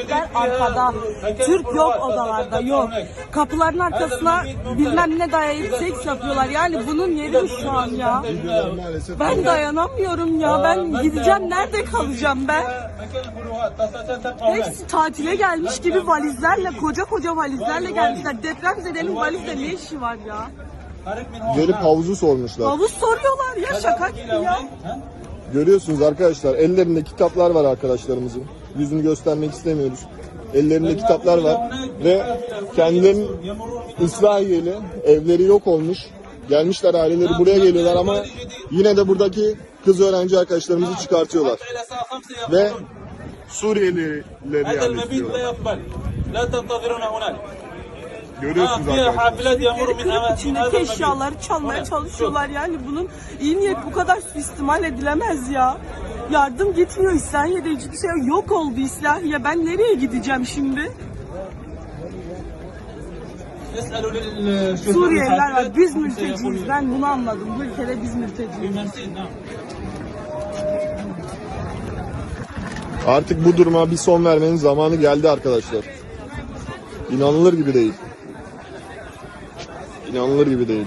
Türkler arkada. Türk yok odalarda yok. Kapıların arkasına bilmem ne dayayıp seks yapıyorlar. Yani bunun yeri mi şu an ya? Ben dayanamıyorum ya. Ben gideceğim. Nerede kalacağım ben? Hepsi tatile gelmiş gibi valizlerle, koca koca valizlerle gelmişler. Depremzedenin valizde ne işi var ya? Gelip havuzu sormuşlar. Havuz soruyorlar ya şaka gibi ya. Görüyorsunuz arkadaşlar ellerinde kitaplar var arkadaşlarımızın. Yüzünü göstermek istemiyoruz. Ellerinde kitaplar var ve kendilerinin İsrail'i evleri yok olmuş. Gelmişler aileleri buraya geliyorlar ama yine de buradaki kız öğrenci arkadaşlarımızı çıkartıyorlar. Ve Suriyelileri yerleştiriyorlar. Görüyorsunuz arkadaşlar. İçindeki eşyaları çalmaya çalışıyorlar yani bunun iyi niyet bu kadar suistimal edilemez ya. Yardım gitmiyor İslahiye'de hiçbir şey yok oldu İslahiye. Ben nereye gideceğim şimdi? Suriyeliler var. Biz mülteciyiz. Ben bunu anladım. Bu ülkede biz mülteciyiz. Artık bu duruma bir son vermenin zamanı geldi arkadaşlar. İnanılır gibi değil. İnanılır gibi değil.